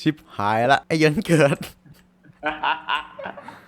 ชิบหายละไอ้เยินเกิด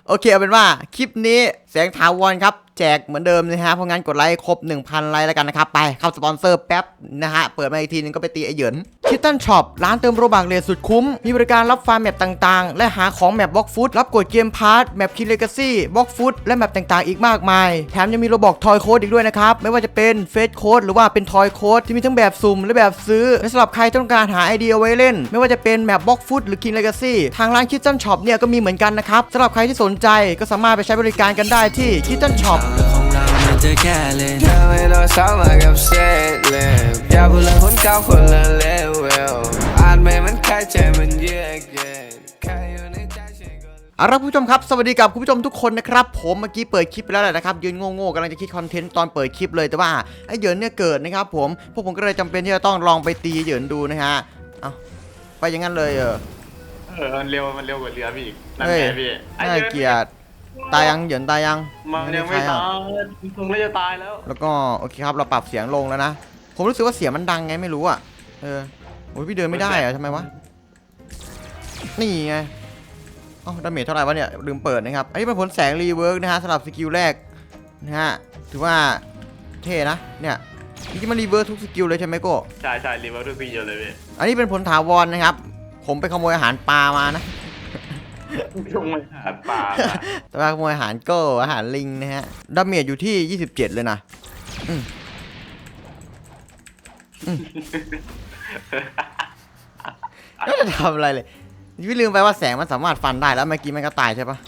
โอเคเอาเป็นว่า คลิปนี้แสงถาวรครับ แจกเหมือนเดิมนะฮะเพราะงั้นกดไลค์ครบ 1,000 ไลค์แล้วกันนะครับ ไปเข้าสปอนเซอร์แป๊บนะฮะ เปิดมาอีกทีนึงก็ไปตีไอเหยินคิตตันช็อปร้านเติมโรบักเลทสุดคุ้ม มีบริการรับฟาร์มแมปต่างๆ และหาของแมปบล็อกฟุตรับกดเกมพาร์ทแมปคินเลกาซี่บล็อกฟุตและแมปต่างๆ อีกมากมาย แถมยังมีโรบอกทอยโค้ดอีกด้วยนะครับ ไม่ว่าจะเป็นเฟสโค้ดหรือว่าเป็นทอยโค้ดที่มีทั้งแบบสุ่มและแบบซื้อและสำหรับใครต้องการหาไอเดียไว้เล่น ไม่ว่าจะเป็นแมปบล็อกฟุตหรือคินเลกาซี่ทางร้านคิตตันช็อปเนี่ยก็มีเหมือนกันนะครับสำหรับใครที่สนใจก็สามารถไปใช้บริการกันได้ที่คิตตันช็อปของเรามันจะแค่เล่นเธอไม่ต้องซ้ำมากับเซตเลยอย่าพูดเลยคนเก่าคนละเลเวลอาจไม่มันแค่ใจมันเยือกเย็นแค่อยู่ในใจฉันก็ เอาละคุณผู้ชมครับ สวัสดีกับคุณผู้ชมทุกคนนะครับ ผมเมื่อกี้เปิดคลิปไปแล้วแหละนะครับ ยืนโง่ๆกำลังจะคิดคอนเทนต์ตอนเปิดคลิปเลยแต่ว่าไอ้เหยินเนี่ยเกิดนะครับผมพวกผมก็เลยจำเป็นที่จะต้องลองไปตีเหยินดูนะฮะเอาไปอย่างนั้นเลยเออ เออมันเร็วมันเร็วกว่าเรือพี่อีกนั่นเฮ้ยไงพี่ไอ้น่าหี้เกลียด ตายยังเหยินตายยังมันยังไม่ใครตาอะยคงไม่จะตายแล้ว แล้วก็โอเคครับเราปรับเสียงลงแล้วนะผมรู้สึกว่าเสียงมันดังไงไม่รู้อะเออโอ้ยพี่เดินไม่ได้อะทำไมวะนี่ไงเอ้าดาเมจเท่าไหร่วะเนี่ยลืมเปิดนะครับอันนี้เป็นผลแสงรีเวิร์กนะฮะสำหรับสกิลแรกนะฮะถือว่าเท่นะเนี่ยจริงๆมันรีเวิร์กทุกสกิลเลยใช่ไหมโก้ใช่ใช่รีเวิร์สทุกทีเดียวเลยพี่อันนี้เป็นผลถาวรนะครับ ผมไปขโมยอาหารปลามานะ ลงมาหาปลาต่ว่าขโมยอาหารโก้อาหารลิงนะฮะดาเมจอยู่ที่ 27 เลยนะอืมอืมไม่ได้ทำอะไรเลยพี่ลืมไปว่าแสงมันสามารถฟันได้แล้วเมื่อกี้มันก็ตายใช่ปะ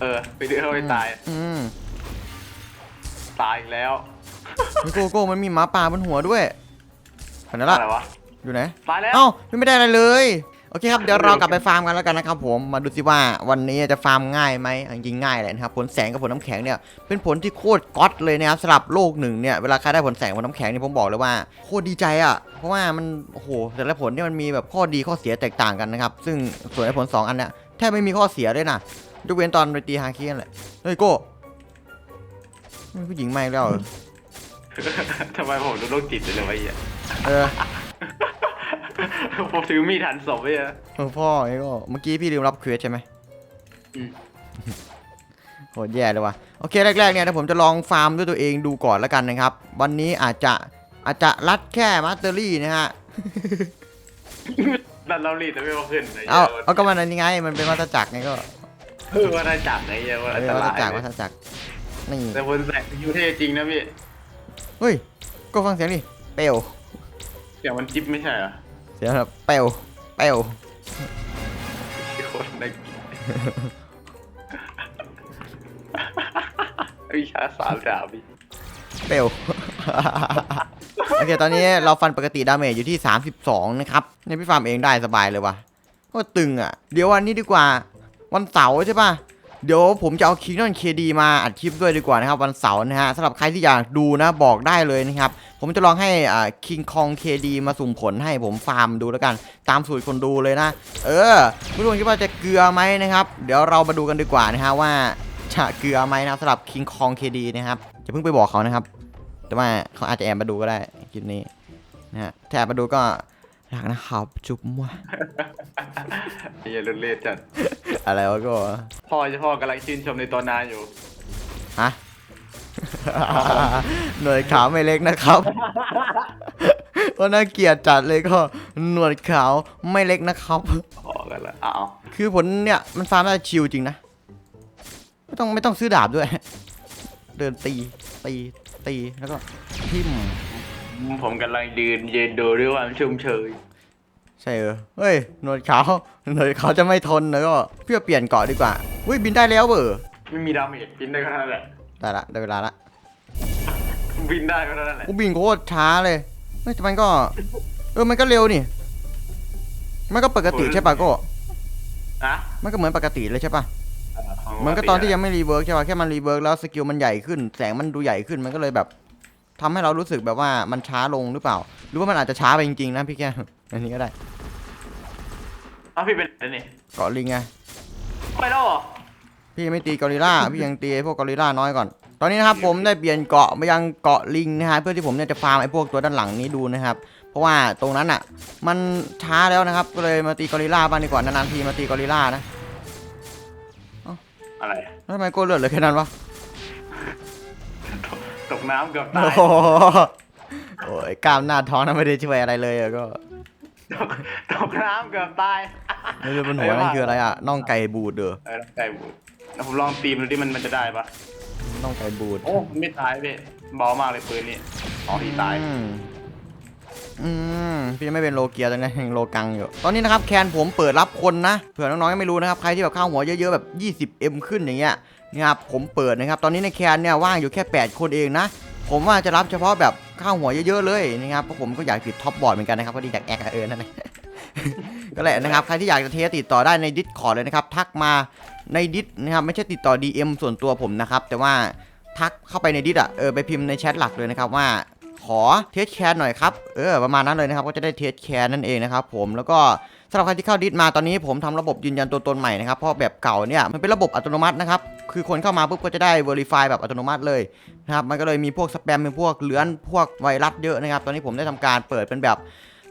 เออ ไปดื้อเขาไปตาย อืมตายอีกแล้วมีโกโก้มันมีหมาป่าบนหัวด้วยเห็นแล้วล่ะอะไรวะ อยู่ไหนตายแล้ว เอ้ายังไม่ได้อะไรเลย โอเคครับเดี๋ยวเรากลับไปฟาร์มกันแล้วกันนะครับผมมาดูสิว่าวันนี้จะฟาร์มง่ายไหมจริงๆง่ายแหละนะครับผลแสงกับผลน้ำแข็งเนี่ยเป็นผลที่โคตรก๊อตเลยนะครับสำหรับโลกหนึ่งเนี่ยเวลาใครได้ผลแสงผลน้ำแข็งนี่ผมบอกเลยว่าโคตรดีใจอะเพราะว่ามันโอ้โหแต่ละผลเนี่ยมันมีแบบข้อดีข้อเสียแตกต่างกันนะครับซึ่งส่วนไอ้ผลสองอันเนี่ยแทบไม่มีข้อเสียเลยนะยกเว้นตอนไปตีฮาคินั่นแหละเฮ้ยโก้นี่ผู้หญิงไม่แล้วเหรอทำไมผมดูโรคจิตเลยเลยวะไอ้เหี้ยเออ ผมถือมีดหันศพไว้อะเออพ่อไอ้ก็เมื่อกี้พี่ลืมรับเควสใช่ไหมอืมโหดแย่เลยว่ะโอเคแรกๆเนี่ยเดี๋ยวผมจะลองฟาร์มด้วยตัวเองดูก่อนแล้วกันนะครับ วันนี้อาจจะอาจจะรัดแค่มาสเตอรี่นะฮะ ดันเรารีดแต่ไม่มาขึ้นไเอาเอาก็มันอันนี้ไงมันเป็นวัฏจักรไงก็เออว่าน่าจับไงเหี้ยว่าเออันอตวัฏรายจักรวัฏจักรนี่แต่ผลแสงยูเท่จริงนะพี่เฮ้ยก็ฟังเสียงดิเปลวเสียงมันจิ๊บไม่ใช่เหรอ เสียงแบบเปลวเปลวคนได้กินวิชาสามดาบพี่เปลว โอเค ตอนนี้เราฟันปกติดาเมจอยู่ที่ 32 นะครับเนี่ยพี่ฟาร์มเองได้สบายเลยว่ะก็ตึงอะ เดี๋ยววันนี้ดีกว่าวันเสาร์ใช่ป่ะ เดี๋ยวผมจะเอาคิงนอนเคดีมาอัดคลิปด้วยดีกว่านะครับ วันเสาร์นะฮะสำหรับใครที่อยากดูนะบอกได้เลยนะครับ ผมจะลองให้อ่าคิงคองเคดีมาสุ่มผลให้ผมฟาร์มดูแล้วกัน ตามสูตรคนดูเลยนะ เออผู้ชมคิดว่าจะเกลือไหมนะครับ เดี๋ยวเรามาดูกันดีกว่านะฮะว่าจะเกลือไหมนะครับสำหรับคิงคองเคดีนะครับจะเพิ่งไปบอกเขานะครับ แต่ว่าเขาอาจจะแอบมาดูก็ได้คลิปนี้นะฮะถ้าแอบมาดูก็รักนะครับจุ๊บมั่วไอ้เหี้ยเลือดเลือดจัดอะไรวะก็พ่อจะพ่อกำลังชื่นชมในตอนนานอยู่ฮะ หน่วยขาวไม่เล็กนะครับก็น่าเกลียดจัดเลยก็หนวดขาวไม่เล็กนะครับ พอกันละอ้าวคือผลเนี่ยมันฟาร์มได้ชิลจริงนะ ไม่ต้องไม่ต้องซื้อดาบด้วย เดินตีตีตีแล้วก็ทิ่มผมกำลังยืนยืนดูด้วยความชุ่มเชยใช่เออเฮ้ยหนวดขาวหนวดขาวจะไม่ทนแล้วก็เพื่อเปลี่ยนเกาะดีกว่าอุ้ยบินได้แล้วเบอร์ไม่มีดาเมจบินได้แค่นั้นแหละ ได้ละได้เวลาละบินได้แค่นั้นแหละกูบินโคตรช้าเลยเฮ้ยแต่มันก็ เออมันก็เร็วนี่ มันก็ปกติใช่ปะโก็อะมันก็เหมือนปกติเลยใช่ปะขงเหมือนก็ตอนที่ยังไม่รีเวิร์กใช่ปะแค่มันรีเวิร์กแล้วสกิลมันใหญ่ขึ้น แสงมันดูใหญ่ขึ้นมันก็เลยแบบทำให้เรารู้สึกแบบว่ามันช้าลงหรือเปล่า หรือว่ามันอาจจะช้าไปจริงๆนะพี่แกอันนี้ก็ได้อ้าวพี่เป็นอะไรนี่เกาะลิงไงไปแล้วเหรอ พี่ไม่ตีกอริลล่าพี่ยังตีไอ้พวกกอริลล่าน้อยก่อน ตอนนี้นะครับผมได้เปลี่ยนเกาะมายังเกาะลิงนะฮะเพื่อที่ผมเนี่ยจะฟาร์มไอ้พวกตัวด้านหลังนี้ดูนะครับเพราะว่าตรงนั้นอะ มันช้าแล้วนะครับก็เลยมาตีกอริลล่าบ้างดีกว่านานๆทีมาตีกอริลล่านะอะไรแล้วทำไมโก้เลือดเหลือแค่นั้นวะตกตกน้ำเกือบโอ้ตายโหโอ้ยกล้ามหน้าท้องนั้นไม่ได้ช่วยอะไรเลยอะก็ตกตกน้ำเกือบตายไม่รู้บนหัวนั่นคืออะไรอะน่องไก่บูดเด้อเออไก่บูด แล้วผมลองตีมดูดิมันมันจะได้ปะน่องไก่บูดโอ้มันไม่ตายพี่เบามากเลยปืนนี้สองทีตาย อืมอืมพี่ไม่เป็นโลเกียตอนนี้ยังโลกังอยู่ ตอนนี้นะครับแคนผมเปิดรับคนนะเผื่อน้องๆยังไม่รู้นะครับใครที่แบบเข้าหัวเยอะๆแบบ 20M ขึ้นอย่างเงี้ยนะครับผมเปิดนะครับตอนนี้ในแคนเนี่ยว่างอยู่แค่ 8 คนเองนะ ผมว่าจะรับเฉพาะแบบเข้าหัวเยอะๆเลยนะครับเพราะผมก็อยากติดท็อปบอร์ดเหมือนกันนะครับพอดีอยากแอคกับเออนั่นแหละ ก็แหละนะครับ ใครที่อยากจะเทสติดต่อได้ในดิสคอร์เลยนะครับ ทักมาในดิสนะครับ ไม่ใช่ติดต่อ DM ส่วนตัวผมนะครับ แต่ว่าทักเข้าไปในดิสอะ เออ ไปพิมพ์ในแชทหลักเลยนะครับว่าขอเทสแคนหน่อยครับ เออ ประมาณนั้นเลยนะครับ ก็จะได้เทสแคนนั่นเองนะครับผม แล้วก็สำหรับใครที่เข้าดิสมาตอนนี้ผมทำระบบยืนยันตัวตนใหม่นะครับ เพราะแบบเก่าเนี่ยมันเป็นระบบอัตโนมัตินะครับ คือคนเข้ามาปุ๊บก็จะได้ Verify แบบอัตโนมัติเลยนะครับ มันก็เลยมีพวกสแปมเป็นพวกเลื้อนพวกไวรัสเยอะนะครับ ตอนนี้ผมได้ทำการเปิดเป็นแบบ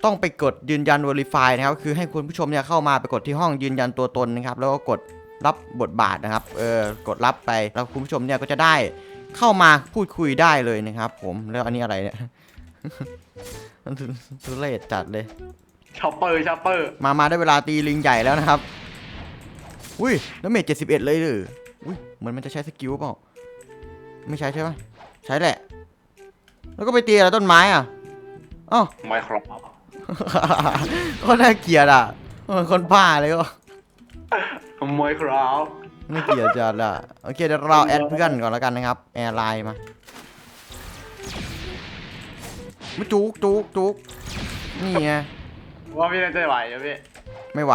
ต้องไปกดยืนยัน Verify นะครับคือให้คุณผู้ชมเนี่ยเข้ามาไปกดที่ห้องยืนยันตัวตนนะครับแล้วก็กดรับบทบาทนะครับเออกดรับไปแล้วคุณผู้ชมเนี่ยก็จะได้เข้ามาพูดคุยได้เลยนะครับ ผมแล้วอันนี้อะไรเนี่ยมันทุทุเรศจัดเลยชอปเปอร์ชอปเปอร์มามาได้เวลาตีลิงใหญ่แล้วนะครับอุ้ยแล้วเมจเจ็ดสิบเอ็ดเลยหรืออุ้ยเหมือนมันจะใช้สกิลเปล่าไม่ใช้ใช่ไหมใช้แหละ แล้วก็ไปตีอะไรต้นไม้อะอ้าวไมโคร ก็น่าเกลียดอะเหมือนคนบ้าเลยก็ไมโครน่าเกลียดจัดอะโอเคเดี๋ยวเราแอดเพื่อนก่อนแล้วกันนะครับแอร์ไลน์มาไม่จุกจุกจุกนี่ไงว่าพี่น่าจะไหวนะพี่ไม่ไหว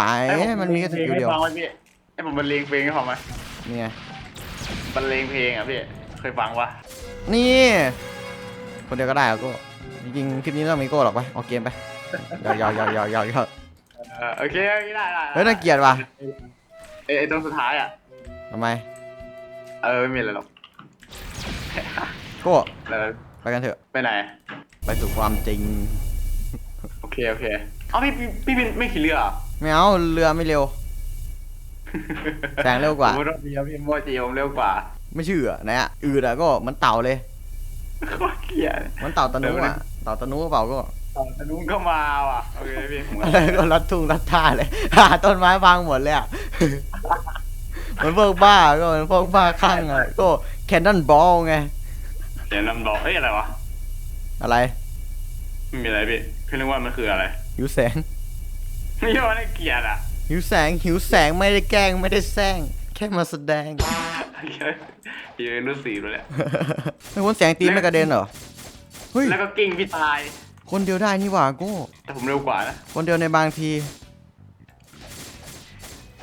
ให้ผมันมีแค่สกิลเดียวให้ฟังไหมพี่ให้ผมบรรเลงเพลงให้ฟังไหมนี่ไงบรรเลงเพลงอะพี่เคยฟังปะนี่ คนเดียวก็ได้แล้วก็จริงๆคลิปนี้ไม่ต้องมีโก้หรอกไปเอาเกมไป ยาวยาวยาวยาวยาวเออโอเคโอเคได้ได้เฮ้ยน่าเกลียดว่ะเอ้ยไอ้ตรงสุดท้ายอะ ทำไมเออไม่มีอะไรหรอกโก้แล้วไปกันเถอะ ไปไหน ไปสู่ความจริง โอเคโอเคเอ้าพี่พี่พี่เป็นไม่ขี่เรือเหรอ ไม่เอาเรือไม่เร็วแซงเร็วกว่า ผมว่าพี่พี่โมจิผมเร็วกว่าไม่เชื่อนะฮะอืดอะก็เหมันเต่าเลย โคตรเกลียดเหมันเต่าตะนุอะเต่าตะนุเปล่าก็ ตอนนู้นก็มาว่ะโอเคพี่ผมอะไรก็รัดทุ่งรัดท่าเลยหาต้นไม้พังหมดเลยอะเหมือนพวกบ้าก็เหมือนพวกบ้าคลั่งอะก็แคนนอนบอลไงเดี๋ยวนำบอกเอ้ยอะไรวะอะไรไม่มีอะไรพี่พี่นึกว่ามันคืออะไรหิวแสงไม่ใช่ว่าได้เกลียดอะหิวแสงหิวแสงไม่ได้แกล้งไม่ได้แซงแค่มาแสดงยืนรู้สีเลยแหละไม่พ้นแสงตีนไม่กระเด็นเหรอเฮ้ยแล้วก็กิ้งพี่ตาย คนเดียวได้นี่หว่าโก้แต่ผมเร็วกว่านะ คนเดียวในบางที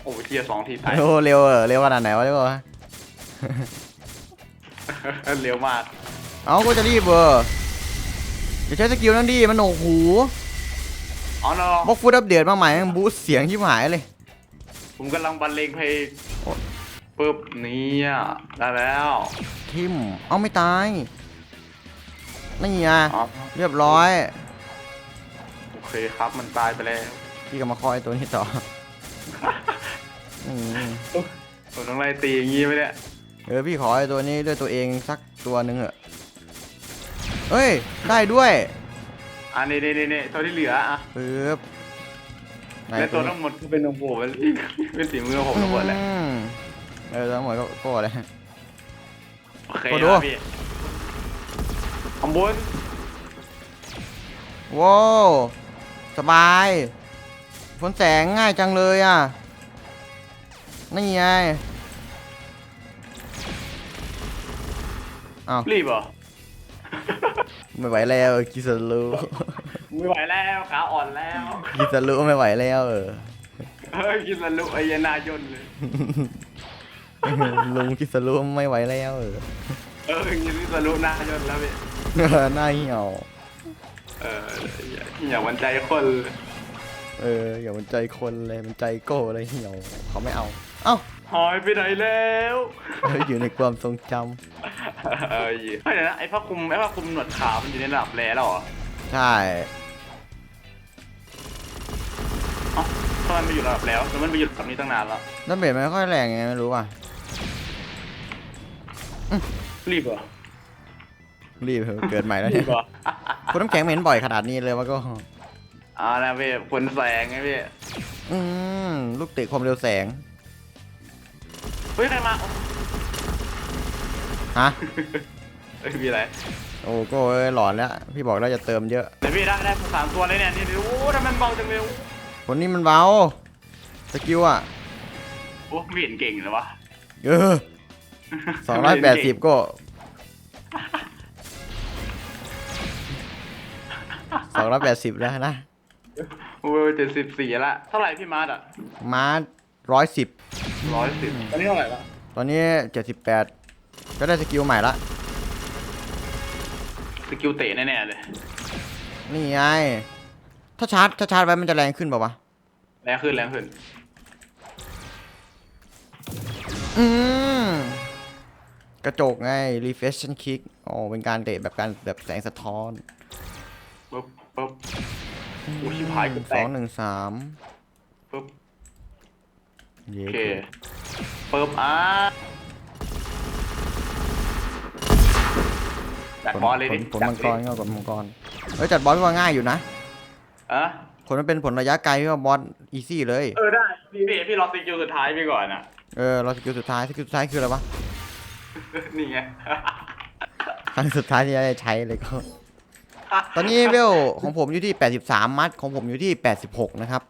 โอ้เทียร์สองทีตายโอ้เร็วเออเร็วขนาดไหนวะเร็วะเร็วมาก เอาก็จะรีบเอออย่าใช้สกิลนั่นดิมันโหนวกหูอ๋อเนาะบล็อกฟูดอัปเดตมาใหม่มันบูสต์เสียงชิบหายเลย ผมกำลังบรรเลงเพลงโอ้ปึ๊บเนี่ยได้แล้ว ทิม เอาไม่ตายนี่ไงอ๋อเรียบร้อยโอเคครับมันตายไปแล้วพี่ก็มาคอยตัวนี้ต่อนี่ผมต้องไล่ตีอย่างงี้ไหมเนี่ยเออพี่ขอไอ้ตัวนี้ด้วยตัวเองสักตัวหนึ่งเหอะเฮ้ย ได้ด้วยอันนี้นี่นี่นี่ตัวที่เหลืออะปึ๊บไหนและตัวนี้ทั้งหมดคือเป็นของผมเป็นสีมือผมทั้งหมดเลยอืมเออทั้งหมดก็ก็เลย โอเคกดดูนะพี่ข้างบนว้าว สบาย ฝนแสงง่ายจังเลยอะ นี่ไงอ้าวรีบเหรอ ไม่ไหวแล้วกิสลูไม่ไหวแล้วขาอ่อนแล้ว กิสลูไม่ไหวแล้วเออเฮ้ยกินสลุไอ้ยนายนเลย ลุงกิสลูไม่ไหวแล้วเออเออกินสลุนายนแล้วพี่ หน้าเหี่ยว เอออย่าหวันใจคนเลยเอออย่ามันใจคนเลยมันใจโก้เลยเหี่ยวเขาไม่เอาเอ้าหายไปไหนแล้วเฮ้ยอยู่ในความทรงจเออเฮ้ยเดี๋ยวนะไอ้ผ้าคลุมไอ้ผ้าคลุมหนวดขาวมันอยู่ในระดับแร่แล้วเหรอำใช่เอ้าทำไมมันอยู่ระดับแล้วแล้วมันไปอยู่ระดับนี้ตั้งนานแล้วดาเมจมันไม่ค่อยแรงยังไงไม่รู้ว่ะรีบเหรอ รีบเถอะเกิดใหม่แล้วรีเนี่บยเหรอคุณน้ำแข็งไม่เห็นบ่อยขนาดนี้เลยว่าก็อ่านะพี่ฝนแสงไงพี่อืมลูกเตะความเร็วแสง เฮ้ยใครมาฮะเฮ้ยมีอะไรโอ้ก็เอ้ยหลอนแล้ว พี่บอกแล้วจะเติมเยอะ เดี๋ยวพี่ได้ได้สามตัวเลยเนี่ยนี่โอ้ทำไมมันเบาจังเลยคนนี้มันเบา สกิลอะ โอ้ไม่เห็นเก่งเลยวะ เออสองร้อยแปดสิบก็ สองร้อยแปดสิบแล้วนะ โอ้เจ็ดสิบสี่ละ เท่าไหร่พี่มาร์ทอะมาร้อยสิบ ร้อยสิบตอนนี้เท่าไหร่ละตอนนี้เจ็ดสิบแปดก็ได้สกิลใหม่ละ สกิลเตะแน่ๆเลย นี่ไง ถ้าชาร์จ ถ้าชาร์จไว้มันจะแรงขึ้นเปล่าวะ แรงขึ้นแรงขึ้น อืม กระจกไง reflection kick อ๋อ เป็นการเตะแบบการแบบแสงสะท้อน ปุ๊บปุ๊บ โอ้ชิบหายเกือบแตสกองหนึ่งสามปุ๊บ เย้โอเคปุ๊บอะจัดบอลเลยดิผลจัดมังดิกรก็กดมังกรเอ้ยจัดบอลพี่ว่าง่ายอยู่นะอะ ผลมันเป็นผลระยะไกลพี่ว่าบอลอีซี่เลย เออได้พี่พี่พี่รอสกิลสุดท้ายพี่ก่อนอะ เออเราสกิลสุดท้ายสกิลสุดท้ายคืออะไรวะนี่ไง ครั้งสุดท้ายที่จะได้ใช้เลยก็ ตอนนี้เวลของผมอยู่ที่ 83 มัดของผมอยู่ที่ 86 นะครับ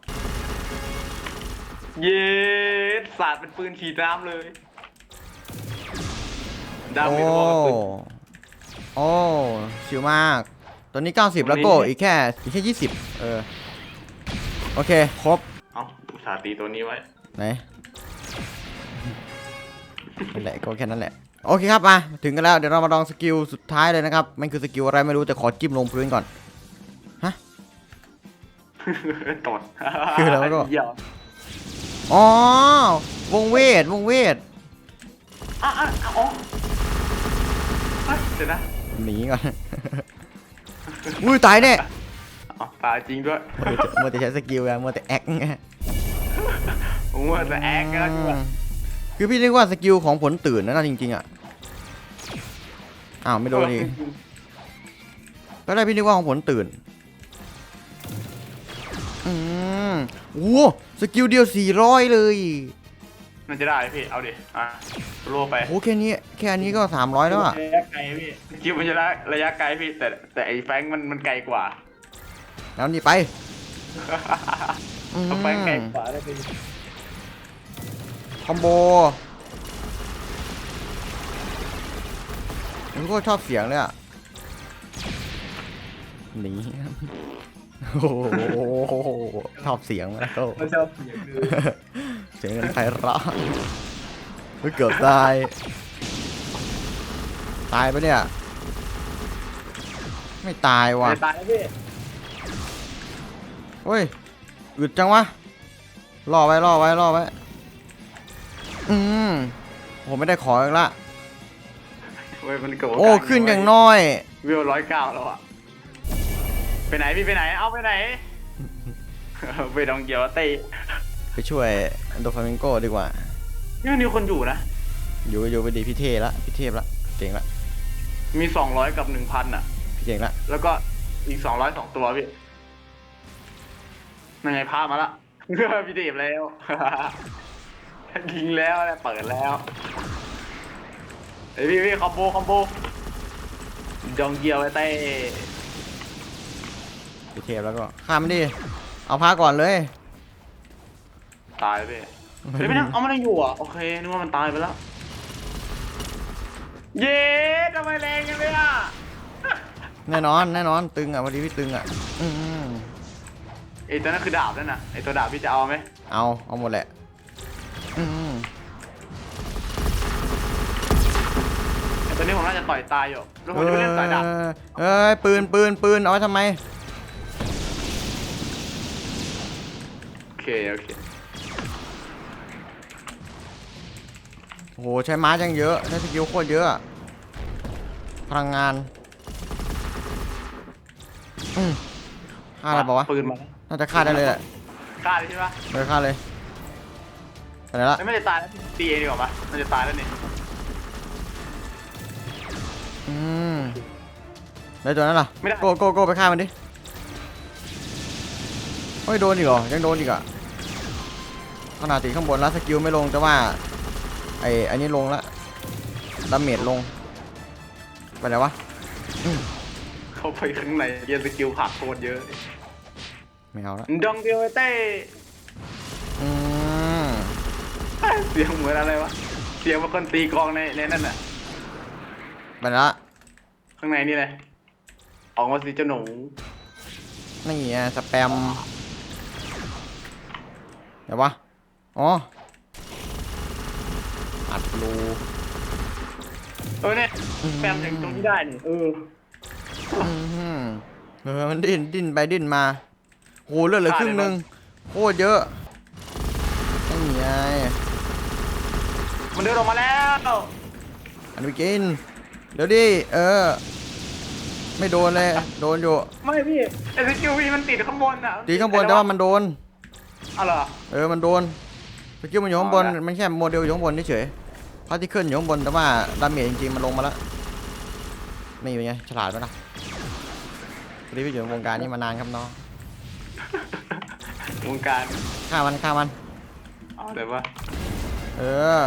เย็ดสาดเป็นปืนฉีดน้ำเลยดาวโอ้ไม่รู้ว่าเป็นปืนโอ้ชิวมาก ตอนนี้ 90 แล้วก็ตรงนี้อีกแค่อีกแค่ 20 เออ โอเค ครบ เอ้าอุตส่าห์ตีตัวนี้ไว้ ไหนนั่นแหละก็แค่นั้นแหละ โอเคครับมาถึงกันแล้วเดี๋ยวเรามาลองสกิลสุดท้ายเลยนะครับมันคือสกิลอะไรไม่รู้แต่ขอจิ้มลงพื้นก่อนตดคืออะไรวะก็เหี้ยอ๋อวงเวทวงเวทอะอะอะอ๋อเฮ้ยเดี๋ยวนะหนีก่อนอุ้ยตายแน่อ๋อตายจริงด้วยมัวแต่มัวแต่ใช้สกิลไงมัวแต่แอคไงผมว่าจะแอคแล้วดีกว่าคือพี่นึกว่าสกิลของผลตื่นนะนะจริงๆอะ อ้าวไม่โดนอีกก็ได้พี่นึกว่าของผลตื่น อืมโอ้โหสกิลเดียว400เลยมันจะได้พี่ เอาดิ อะโลไปโอ้โหแค่นี้ แค่นี้ก็300แล้วอะระยะไกลพี่คิวมันจะระระยะไกลพี่ แต่แต่ไอ้แฟรงค์มันมันไกลกว่า แล้วนี่ไปอืมเอาแฟรงค์ไกลกว่าได้พี่คอมโบ ผมก็ชอบเสียงเลยอะหนีโอ้โหชอบเสียงมากโตมันชอบเสียงดูเสียงกันไพเราะเฮ้ยเกือบตาย ตายปะเนี่ย ไม่ตายว่ะตายแล้วพี่เฮ้ยอึดจังวะรอไว้รอไว้รอไว้ อืมผมไม่ได้ขออีกละ เว้ยมันเกิดโอ้ขึ้นอย่างน้อย วิวร้อยเก้าแล้วอะไปไหนพี่ไปไหน เอาไปไหน ไปดองเกียวเต้ไปช่วยโดฟามิงโกดีกว่านี่มันมีคนอยู่นะ อยู่อยู่ไปดีพี่เทละพี่เทพละเก่งละมีสองร้อยกับหนึ่งพันอะพี่เก่งละแล้วก็อีกสองร้อยสองตัวพี่นั่นไงพามาละพี่เดบแล้วยิงแล้วนะเปิดแล้ว ไอพี่พี่คอมโบคอมโบดองเกียวไอ้เต้พี่เทพแล้วก็ข้ามมันดิ เอาพาก่อนเลยตายพี่เฮ้ยไม่นั่งเอามันยังอยู่อะโอเคนึกว่ามันตายไปแล้ว เย้ทำไมแรงกันเลยอะแน่นอนแน่นอนตึงอะพอดีพี่ตึงอะอืมไอตัวนั้นคือดาบนั่นน่ะไอตัวดาบพี่จะเอาไหมเอาเอาหมดแหละ นี้ผมน่าจะต่อยตายอยู่แล้วผมจะไปเล่นสายดาบเอ้ยปืนปืนปืนเอาไว้ทำไม โอเคโอเคโหใช้ม้าจังเยอะใช้สกิลโคตรเยอะอะพลังงานอืมฆ่าได้ปะวะปืนมาน่าจะฆ่าได้เลยแหละฆ่าเลยใช่ปะไปฆ่าเลยไปไหนละ ไม่จะตายแล้วตีเองดีกว่าปะมันจะตายแล้วนี่ อืมได้ตัวนั้นเหรอไม่ได้ โกโกโกไปฆ่ามันดิเฮ้ยโดนอีกเหรอยังโดนอีกอะขนาดตีข้างบนแล้วสกิลไม่ลงแต่ว่าไอ้อันนี้ลงละดาเมจลง ไปไหนวะเข้าไปข้างในเรียนสกิลผักโคตรเยอะไม่เอาละดองเดียวเต้อืมเสียงเหมือนอะไรวะ เสียงเหมันคนตีกลองในในนั่นน่ะไปไหนละข้างในนี่เลยออกมาสิเจ้าหนูนี่ไงสแปมเดี๋ยววะอ๋ออัดรูเออเนี่ยแปมถึงตรงนี้ได้นี่เอออื้อหือเออมันดิ้นดิ้นไปดิ้นมาโหเลือดเหลือครึ่งหนึงโคตรเยอะนี่ไงมันเดินออกมาแล้วอันนี้กินเดี๋ยวดิเออ ไม่โดนเลย โดนอยู่ ไม่พี่ไอ้สกิลพี่มันติดข้างบนอะตีข้างบนแต่ว่ามันโดนเอาเหรอ เออ มันโดนสกิลมันอยู่ข้างบนอ๋อได้มันแค่โมเดลอยู่ข้างบนเฉยๆพาร์ติเคิลอยู่ข้างบน แต่ว่าดาเมจจริงๆ มันลงมาแล้ว นี่เป็นไง ฉลาดไหมล่ะพอดีไปอยู่ในวงการนี้มานานครับน้องวงการฆ่ามันฆ่ามัน เอาแต่ว่า เออ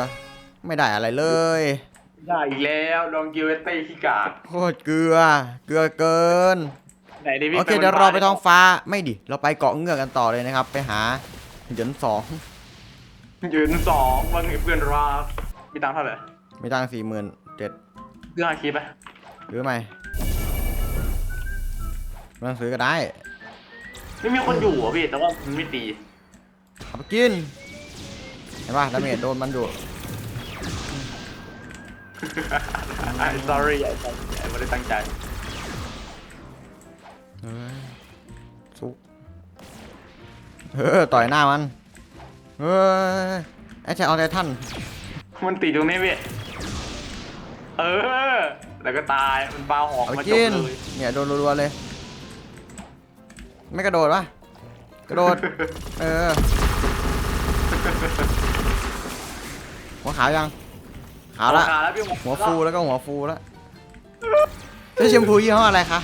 ไม่ได้อะไรเลย ได้อีกแล้วดองกิวเต้ขี้กากโคตรเกลือ เกลือเกิน ไหนดิพี่โอเคเดี๋ยวเราไปท้องฟ้าไม่ดิ เราไปเกาะเงือกกันต่อเลยนะครับ ไปหาเหยินสองยืนสองบางเพื่อนรักมีตังค์เท่าไหร่มีตังสี่หมื่นเจ็ดเรื่องอาคีไปหรือไม่ไม่ต้องซื้อก็ได้ ไม่มีคนอยู่อะพี่แต่ว่ามันไม่ตีเอาไปกินเห็นป่ะดาเมจโดนมันอยู่ ไอ้ sorry ไอ้ sorry ไอ้ไม่ได้ตั้งใจเฮ้ยซุกเออต่อยหน้ามันเฮ้ยไอ้ชายเอาไททันมันติดตรงนี้พี่เออ แล้วก็ตาย มันปลาหอกเอาไปมาจกิบนเลยเนี่ยโดนรัวๆเลย ไม่กระโดดวะกระโดด เออหัวขาวยัง ขาวละขาแล้วพี่หัวฟูแล้วก็หัวฟูแล้วเจ้าแชมพูยี่ห้ออะไรคะ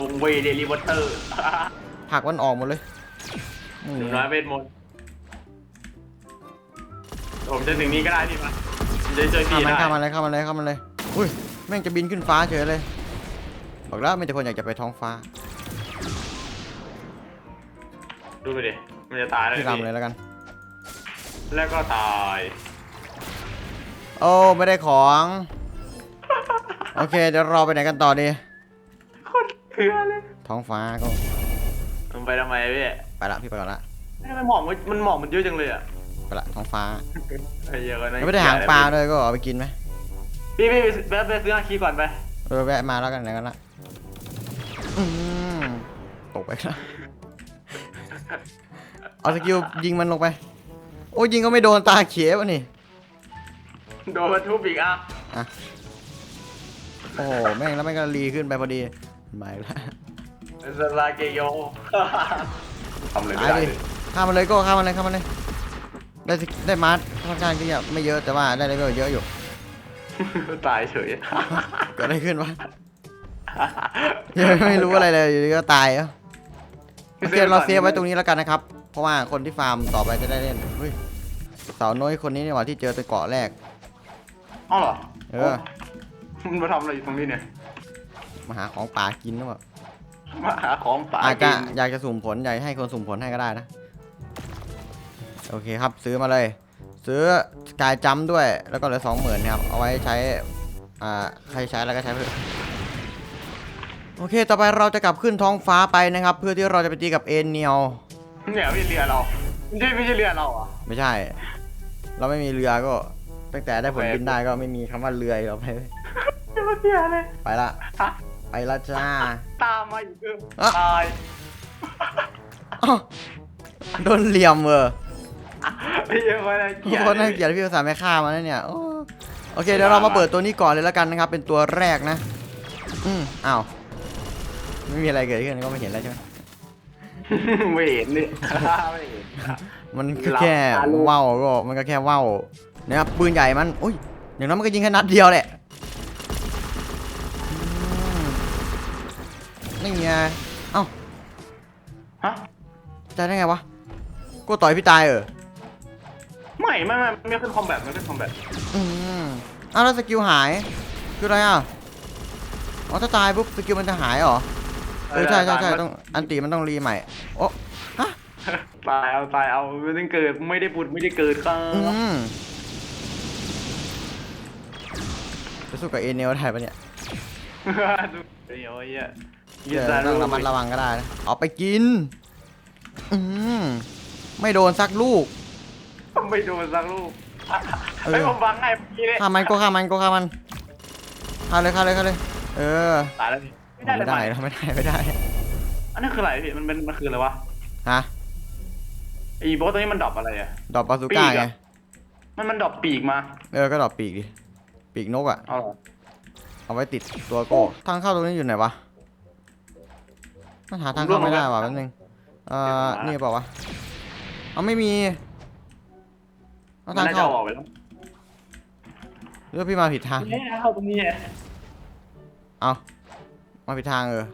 วงเวเดลิเวอร์เตอร์ผักมันออกหมดเลยนี่หนึ่งร้อยเวทมนต์ผมจะถึงนี้ก็ได้พี่มาผมจะเจอข้าพี่มันได้ข้ามมันเลยข้ามมันเลยข้ามมันเลยอุ้ยแม่งจะบินขึ้นฟ้าเฉยเลยบอกแล้วมีแต่คนอยากจะไปท้องฟ้า ดูไปดิมันจะตายแล้วพี่พี่รำเลยแล้วกัน แล้วก็ตาย โอ้ไม่ได้ของ โอเคเดี๋ยวเราไปไหนกันต่อดีโคตรเถื่อนเลยท้องฟ้าก็มันไปทำไมพี่ไปละพี่ไปก่อนละทำไมหมอกมันมันหมอกมันเยอะจังเลยอะไปละท้องฟ้าไอ้เหี้ยอะนะแล้วไม่ได้หางปลาด้วยก็เอาไปกินไหมพี่พี่ไปไปซื้ออาคีก่อนไปเออแวะมาแล้วกันไหนกันละอืมตกไปละเอาสกิลยิงมันลงไป โอ้ยิงก็ไม่โดนตาเขียวะนี่โดนมันทุบอีกอะโอ้โหแม่งแล้วแม่งก็รีขึ้นไปพอดีไม่ละสลาเกโยทำเลยไม่ตายได้ดิข้ามมันเลยก็ข้ามมันเลยข้ามมันเลยได้สกิได้มาร์ทค่อนข้างที่จะไม่เยอะแต่ว่าได้เลเวลเยอะอยู่ ตายเฉยเกิดอะไรขึ้นวะยังไม่รู้อะไรเลยอยู่ดีก็ตายอะโอเคเราเซฟไว้ตรงนี้แล้วกันนะครับ เพราะว่าคนที่ฟาร์มต่อไปจะได้เล่นเฮ้ยสาวน้อยคนนี้นี่หว่าที่เจอตัวเกาะแรกอ้าวเหรอเออมันมาทำอะไรอยู่ตรงนี้เนี่ยมาหาของป่ากินหรือเปล่ามาหาของป่าอาจจะกินอยากจะสุ่มผลอยากให้คนสุ่มผลให้ก็ได้นะโอเคครับซื้อมาเลย ซื้อกายจัมป์ด้วยแล้วก็เหลือสองหมื่นครับเอาไว้ใช้อ่าใครใช้แล้วก็ใช้ไปเถอะโอเค ต่อไปเราจะกลับขึ้นท้องฟ้าไปนะครับ เพื่อที่เราจะไปตีกับเอเนียล เนี่ยพี่เรือเราไม่ใช่ไม่ใช่เรือเราอะไม่ใช่ เราไม่มีเรือก็ ตั้งแต่ได้ผลบินได้ก็ไม่มีคำว่าเรืออีกเราไปไม่มาเรือเลยไปละฮะไปละจ้า ตามมาอีกเอออะตายอ้าวโดนเหลี่ยมเออไอ้เหี้ยมันน่าเกลียดโคตรน่าเกลียดพี่ภาษาไม่ฆ่ามันนะเนี่ยโอ้โอเคเดี๋ยวเรามาเปิดตัวนี้ก่อนเลยแล้วกันนะครับ เป็นตัวแรกนะ อืมอ้าวไม่มีอะไรเกิดขึ้นก็ไม่เห็นแล้วใช่ไหม ไม่เห็นนี่ไม่เห็น มันก็แค่หลับตาลูก ว่าวก็มันก็แค่ว่าวนะครับปืนใหญ่มันอุ้ยอย่างนั้นมันก็ยิงแค่นัดเดียวแหละอืมนี่ไงเอ้าฮะใจได้ไงวะกูต่อยพี่ตายเออไม่ไม่ไม่ไม่ขึ้นคอมแบทไม่ขึ้นคอมแบทอืมอ้าวแล้วสกิลหายคืออะไรอะอ๋อถ้าตายปุ๊บสกิลมันจะหายเหรอ เออใช่ใช่ใช่ต้องอันตีมันต้องรีใหม่โอ้ฮะตายเอาตายเอาไม่ได้เกิดไม่ได้ปุดไม่ได้เกิดครับอืมจะสู้กับเอเนลได้ปะเนี่ยเดี๋ยวไอ้เหี้ยเดี๋ยวต้องระมัดระวังก็ได้นะเอาไปกิน อืมไม่โดนสักลูก ไม่โดนสักลูกเออไอ้ผมบังไงเมื่อกี้เลยฆ่ามันก็ฆ่ามันก็ฆ่ามันฆ่าเลยฆ่าเลยฆ่าเลย เออ ตายแล้วพี่ ไม่ไม่ได้ได้เลยไม่ได้ไม่ได้ อันนั้นคืออะไรพี่มันเป็นมันคืออะไรวะฮะไอ้โบสตัวนี้มันดรอปอะไรอะดอกบาซูก้าปีกไงอะมันมันดรอปปีกมา เออ ก็ดอกปีกดิ ปีกนกอะ เอาเหรอ เอาไว้ติดตัวโก้ทางเข้าตรงนี้อยู่ไหนวะมันหาทางเข้าไม่ได้ว่ะแป๊บนึงเอ่อ นี่เปล่าวะ เอาไม่มีเอามัทานงน่าจะเข้าเอาออกไปแล้วหรือว่าพี่มาผิดทางเนี่ยเข้าตรงนี้ไงเอา มาผิดทางเออ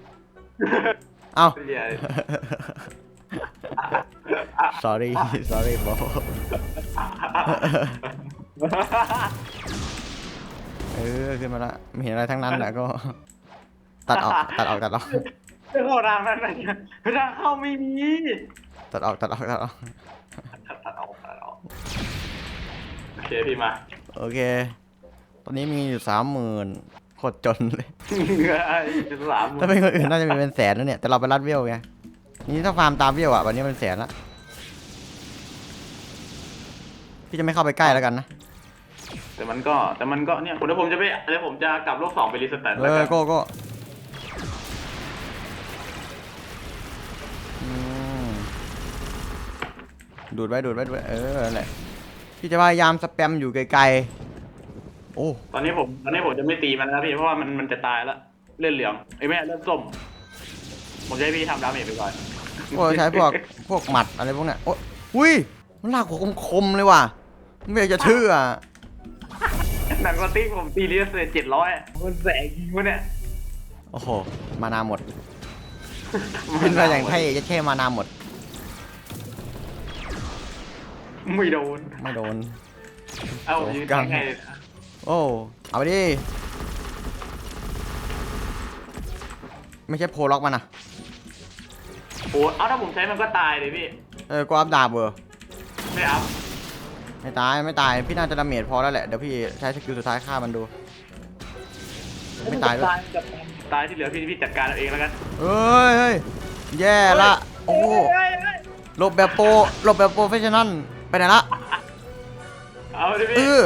เอาเหี้ย sorry sorry bro เออขึ้นมาละไม่เห็นอะไรทั้งนั้นแหละก็ ตัดออกตัดออกตัดออกจะเข้าทางนั้นไหมทางเข้าไม่มีตัดออกตัดออกตัดออก ตัดตัดออกตัดออกโอเคพี่มา โอเค ตอนนี้มีอยู่สามหมื่น โคตรจนเลยจะสามหมื่ถ้านเป็นคนอื่นน่าจะมีเป็นแสนแล้วเนี่ย แต่เราไปรัดเวลไง นี่ถ้าฟาร์มตามเวลอะวันนี้เป็นแสนละพี่จะไม่เข้าไปใกล้แล้วกันนะ แต่มันก็แต่มันก็เนี่ยผมเดี๋ยวผมจะไปเดี๋ยวผมจะกลับโลกสองไปรีสแตทเอแล้วอกันโก้โก้อืมดูดไว้ดูดไว้ดูดไว้เออนั่นแหละพี่จะพยายามสแปมอยู่ไกลๆ โอ้ตอนนี้ผมตอนนี้ผมจะไม่ตีมันแล้วพี่เพราะว่ามันมันจะตายแล้วเลือดเหลืองไอ้ยแม่เลือดส้ม ผมจะให้พี่ทำดาเมจไปก่อนพวกใช้พวกพวกหมัดอะไรพวกเนี้ยโอ้ยอุ้ยมันลากหัวคมๆเลยว่ะไม่อยากจะเชื่อหนังสติ๊กผมตีรีสเตทเจ็ดร้อยมันแสงยิงวะเนี่ยโอ้โหมานาหมดขึ้นมาอย่างเท่จะเท่มานาหมด ไม่โดนไม่โดนเอ้าโอ้ยืนกังไง โอ้เอาไปดิไม่ใช่โพล็อกมันนะโอ้เอ้าถ้าผมใช้มันก็ตายเลยพี่ เออกูอัพดาบเบอร์ไม่อัพไม่ตายไม่ตายพี่น่าจะดาเมจพอแล้วแหละเดี๋ยวพี่ใช้สกิลสุดท้ายฆ่ามันดู ไม่ตายด้วยตายกับตายที่เหลือพี่พี่จัดการเอาเองแล้วกันเฮ้ยเฮ้ยแย่ละโอ้โหเฮ้ยเฮ้ยหลบแบบโปรหลบแบบโปรเฟชชั่นอลไปไหนละ เอาดิเอพี่อ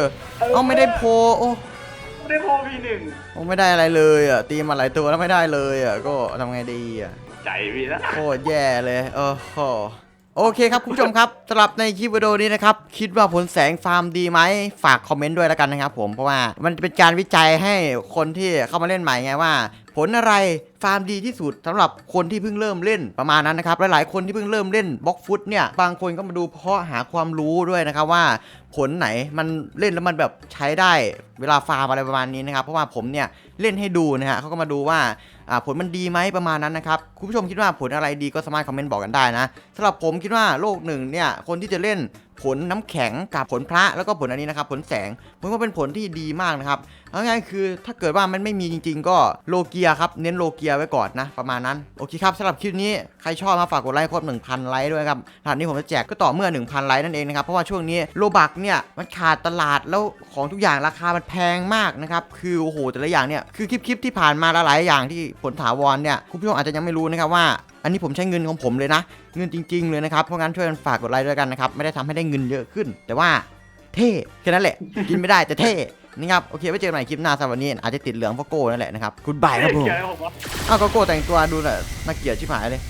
เอาไม่ได้โพลโอ้ไม่ได้โพลพี่หนึ่งโอ้ไม่ได้อะไรเลยอะตีมาหลายตัวแล้วไม่ได้เลยอะก็ทำไงดีอะใจพี่นะโคตรแย่เลยเออโหโอเคครับคุณผู้ชมครับสำหรับในคลิปวิดีโอนี้นะครับ คิดว่าผลแสงฟาร์มดีไหมฝากคอมเมนต์ด้วยแล้วกันนะครับผมเพราะว่ามันเป็นการวิจัยให้คนที่เข้ามาเล่นใหม่ไงว่า ผลอะไรฟาร์มดีที่สุดสำหรับคนที่เพิ่งเริ่มเล่นประมาณนั้นนะครับหลายๆคนที่เพิ่งเริ่มเล่นบล็อกฟุตเนี่ยบางคนก็มาดูเพราะหาความรู้ด้วยนะครับว่าผลไหนมันเล่นแล้วมันแบบใช้ได้เวลาฟาร์มอะไรประมาณนี้นะครับ เพราะว่าผมเนี่ยเล่นให้ดูนะฮะเขาก็มาดูว่าผลมันดีไหมประมาณนั้นนะครับคุณผู้ชมคิดว่าผลอะไรดีก็สามารถคอมเมนต์บอกกันได้นะสำหรับผมคิดว่าโลกหนึ่งเนี่ยคนที่จะเล่นผลน้ำแข็งกับผลพระแล้วก็ผลอันนี้นะครับผลแสงผมว่าเป็นผลที่ดีมากนะครับ เอาง่ายคือถ้าเกิดว่ามันไม่มีจริง ๆ ก็โลเกียครับ เน้นโลเกียไว้ก่อนนะ ประมาณนั้น โอเคครับสำหรับคลิปนี้ใครชอบมาฝากกดไลค์ครบ1,000 ไลค์ด้วยครับรหัสนี้ผมจะแจกก็ต่อเมื่อ 1,000 ไลค์นั่นเองนะครับ เพราะว่าช่วงนี้โลบักเนี่ยมันขาดตลาดแล้วของทุกอย่างราคามันแพงมากนะครับ คือโอ้โหแต่ละอย่างเนี่ยคือคลิปๆที่ผ่านมาหลายๆอย่างที่ผลถาวรเนี่ยคุณผู้ชมอาจจะยังไม่รู้นะครับว่าอันนี้ผมใช้เงินของผมเลยนะ เงินจริง ๆ เลยนะครับ เพราะงั้นช่วยกันฝากกดไลค์ด้วยกันนะครับ ไม่ได้ทำให้ได้เงินเยอะขึ้น แต่ว่าเท่แค่นั้นแหละ กินไม่ได้แต่เท่ นะครับโอเคไว้เจอกันใหม่คลิปหน้าสำหรับวันนี้อาจจะติดเหลืองเพราะโก้นั่นแหละนะครับคุณบายครับผมเจอผมวะ อ้าวก็โก้แต่งตัวดูน่ะน่าเกลียดชิบหายเลย